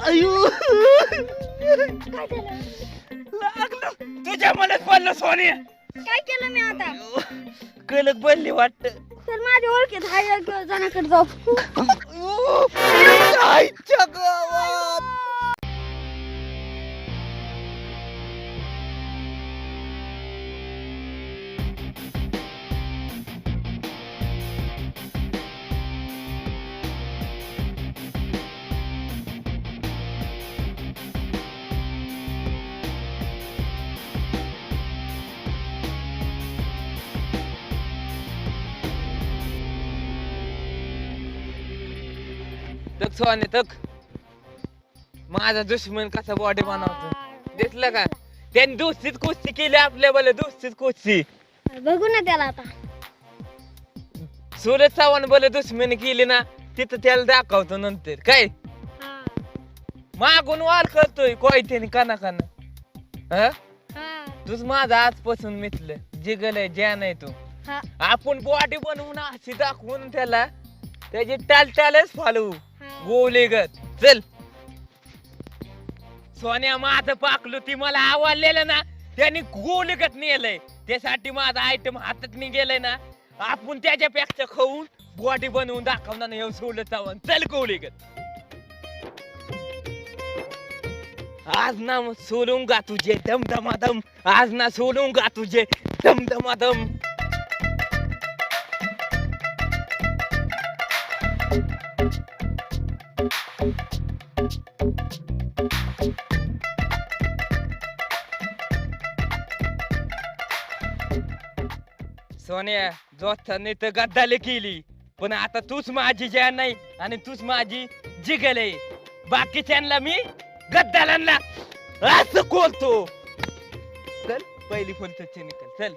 अयो काय झालं? लागलं. तुझ्या मनात पडलं सोनिया काय केलं मी आता? कलक बनली वाटत. तर माझ्या ओळखीत हाय किंवा जणाकडे जाऊ आईच्या गावात. सोने तक. माझा दुश्मन कसा बॉडी बनवतो? दिसलं का? त्यांनी दुसरीच कुस्ती केली आपल्या बोल दुसरीच कुस्ती. बघू ना त्याला आता. सुरज चव्हाण बोल दुश्मन केली ना तिथं त्याला दाखवतो नंतर. काय? मागून वाल करतोय कोयत्याने काना काना हा. तूच माझा आजपासून मिथलं जिगल ज्या नाही तू. हा. आपण बॉडी बनवून अशी दाखवून त्याला त्याची टाल टालच फालू ग चल. सोन्या माझं पाकलो ती मला आवडलेलं ना त्यांनी गोलगत नेलंय. त्यासाठी माझा आयटम हातात मी गेलंय ना आपण त्याच्यापेक्षा खाऊन बॉडी बनवून दाखवणार येऊ सोडलं चावून चल गोलीगत. आज ना सोलूंगा तुझे दम दमादम आज ना सोलूंगा तुझे दम दमादम सोन्या जोथाने तर गद्दाले केली. पण आता तूच माझी जान नाही आणि तूच माझी जिगल. आहे बाकीच्यांना मी गद्दालांना असं कोलतो चल पहिली फुलतची निकल. चल.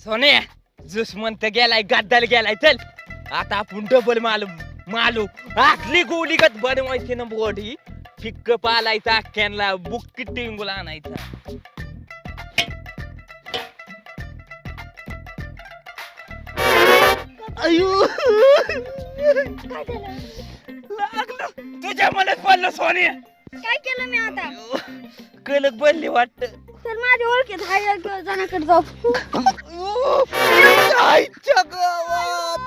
सोने दुश्मन तर गेलाय गद्दाल गेलाय चल. आता आपण डबल मालू मालू. आखली गोलीगत बनवायची ना बॉडी फिक्क पालायचा अख्ख्यांना बुक्की टिंगूला आणायचा अयो काय झालं लागलं. तुझ्या मनात पडलं सोनिया काय केलं मी आता? कलक बनली वाटत. तर माझ्या ओळखीत हाय जणाकडे जाऊ. आईच्या गावात.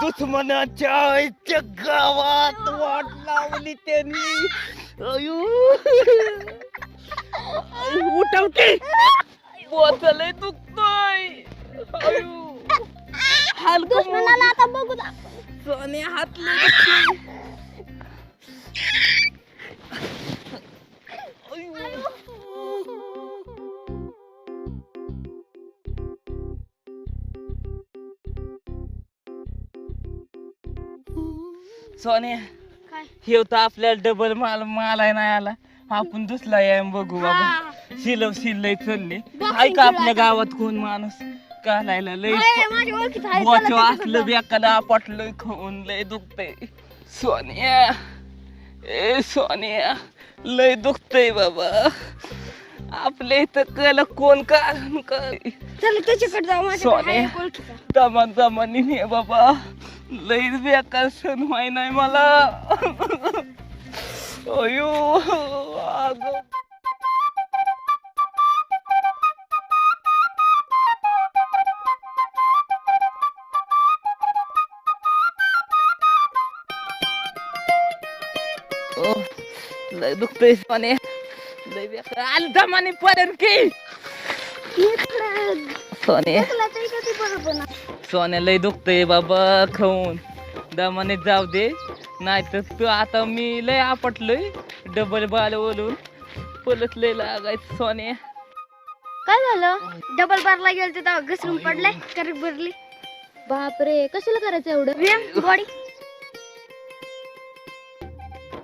दुश्मनाच्या आईच्या गावात वाट लावली त्यांनी. अयो उठवते बोचलय दुखतोय. अयो दुश्मनाला आता बघू सोने हात सोने काय? हे तर आपल्याला डबल माल मालाय नाही आला. आपण दुसरा या बघू बाबा. शिलव शिल्लय चालले. Boxing हाय का खेळू आपल्या. गावात कोण माणूस? कालायला लय माझ्या ओळखीत हाय वाच चला असलं बेकाला पटलं खाऊन लय दुखतय. सोनिया. ए सोनिया. लय दुखतय बाबा. आपल्या इथं कल कोण का काय. चला त्याच्याकडे जाऊ. माझ्या सोने. हाय एक ओळखीचा. दमान दमानी ने बाबा. लय बेकार सण व्हाय नाही मला। अयो अगं लय दुखतंय सोने लय बेकार आलं दमानी पडेल की। इकडं. सोने सोन्या लय दुखतंय बाबा खाऊन. दमाने जाऊ दे. नाही तर तू आता मी लय आपटलोय डबल बाल बोलून पलत लय लागायचं सोन्या काय झालं? डबल बारला गेलं तेव्हा घसरून पडलाय करक भरली. बापरे कशाला करायचं एवढं? व्यायाम बॉडी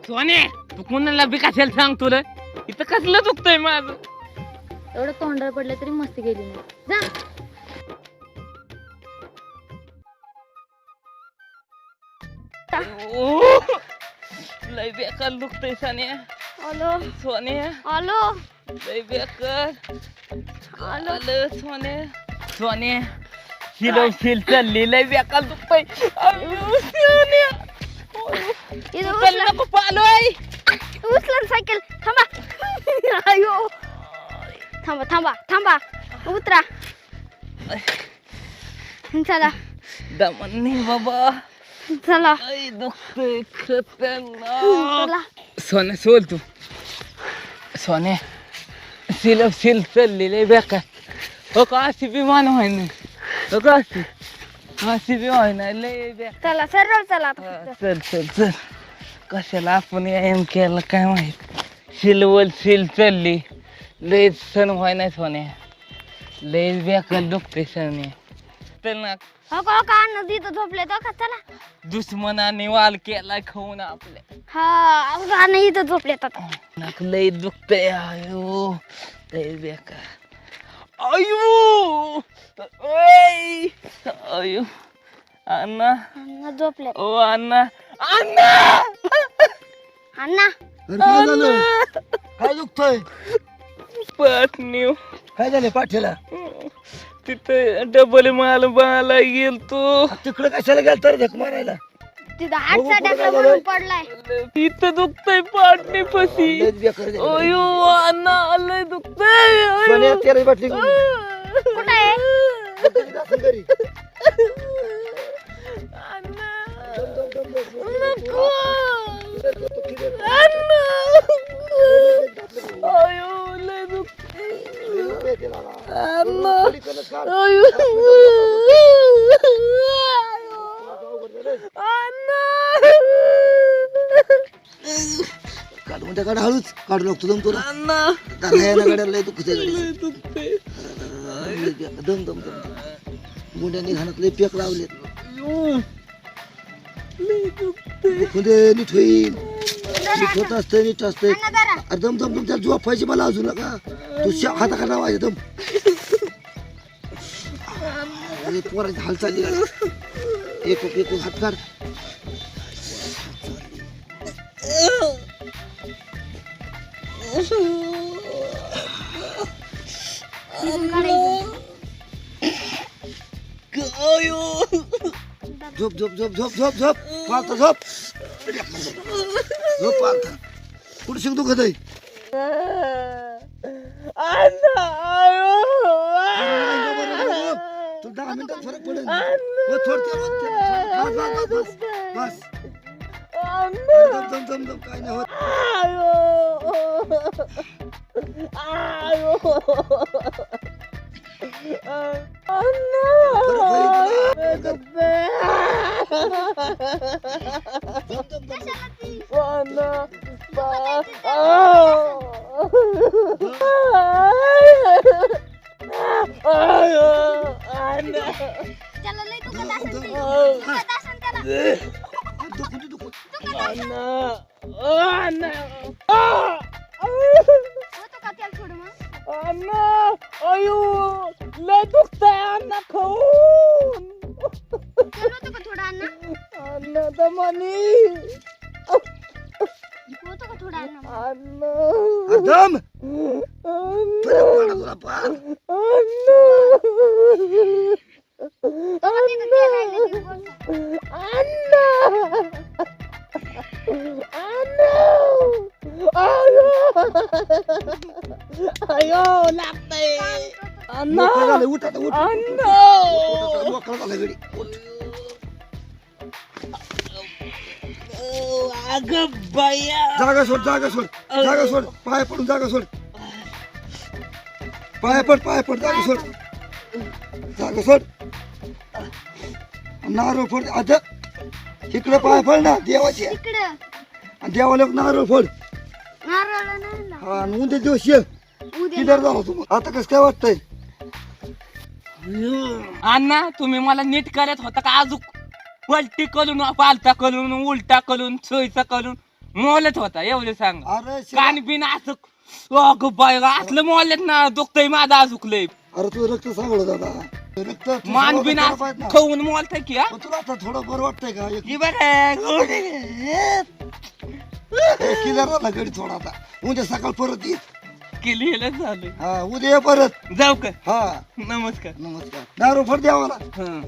सोने तू कुणाला बी कशाला सांग तुला? इथं कसलं दुखतंय माझं? एवढं तोंडावर पडलं तरी मस्ती गेली नाही जा. ओ, लय बेकार दुखतंय सोन्या आलो सोन्या आलो लय बेकार. आलो आलं सोन्या सोन्या शिलव शिल चालली लय बेकार दुखतंय सोन्या. इथं उचल उचला. नको पालोय उचला सायकल. थांबा. अयो. थांबा थांबा थांबा. उतरा. चला. दमन नाही बाबा. चला. दुखतंय चला. सोन्या सोल तू. सोन्या सिल सिल चालली लय बेकार. हो का अशी विमान व्हाय नाही हो का अशी? अशी बी व्हाय नाही लय बेकार. चला सरळ चला आता फक्त. चल चल चल. कशाला आपण एम केलं काय माहीत? सिलवल सिल चालली. लय सण व्हाय नाही सोन्या लय बेकार दुखते सोन्या चल ना हो का हो का अन्न तिथं झोपले तो का? चला. दुश्मनाने वाल केला खाऊन आपल्या. हा अन्न इथं झोपलेत आता. नाक लय दुखतंय आयो. लय बेकार. आयो! ओय! आयो. अण्णा. अन्न झोपले. ओ अण्णा. अण्णा! अण्णा. अरे काय झालं? काय दुखतंय? काय झालं पाठीला? तिथे डबल माल बाला गेल तो तिकडे कशाला गेल तर झक मारायला तिथं बघू काय म्हणून? पडलाय इथं दुखतंय पाटणी पशी लयच बेकार झालं. अयो अण्णा लय दुखतंय सोन्या बाटली घेऊन कुठं आहे ये. असं घरी. अण्णा दम, दम, दम, दम. नको किती देतो, किती देतो. अण्णा काढ. म्हणते काढ हळूच काढू लागतो दम तुला अण्णा गाड्या गाड्या लय दुखते लय दुखतंय दम दम दम मुंड्यांनी घाणत लय पेक लावले नीट होईल नीट होत असतंय नीट असतंय. अरे दम दम दम त्याला झोपायची मला अजून नका. तू शा हाता काढा वाजे दम. अरे पोराची हालचाली. एक एक हात काढ. इथून काढायचं. अयो झोप झोप झोप झोप. झोप झोप पालता झोप झोप पालता कुठे शिक दुखत आहे अण्णा अयो तू दहा मिनिटात फरक पडेल हो, थोडं तेल, हो, तेल. बस बस बस बस बस अरे दम दम दम दम काय नाही होत फरक होईल दुखत असेल ते. दुखत अयो लागतंय अण्णा मोकळं झालं उठ आता उठ अण्णा उठ आता, मोकळं झालं घडी उठ अग बया जागा सोड जागा सोड जागा सोड पाय पडून जागा सोड पाय पड पाय पड जागा सोड जागा सोड नारळ फोड. आता इकडे पाय पड ना देवाची. इकडं. देवाला एक नारळ फोड. नारळ नाही ना. हा आणि उद्या दिवस ये. उद्या किधर झाला तुम्हाला आता कसं काय वाटतंय? अण्णा तुम्ही मला नीट करत होता का अजून? पलटी करून पालता करून उलटा करून सोयीचा करून मोलत होता एवढं सांग. अरे शिवा, कान बिन असं अगं बाय असलं मोलत ना दुखतंय माझं अजुकलंय अरे तू रक्त सांगलं दादा. तू मान बिन. खाऊन मोलतंय की हा? तुला आता थोडं बरं वाटतंय का? एक बरं. किल्ल्याला गडी थोडा आता. उद्या सकाळ परत ये. केलीला झालं हा उद्या ये परत. जाऊ का? हा. नमस्कार. नमस्कार. दारू फड द्या मला हं.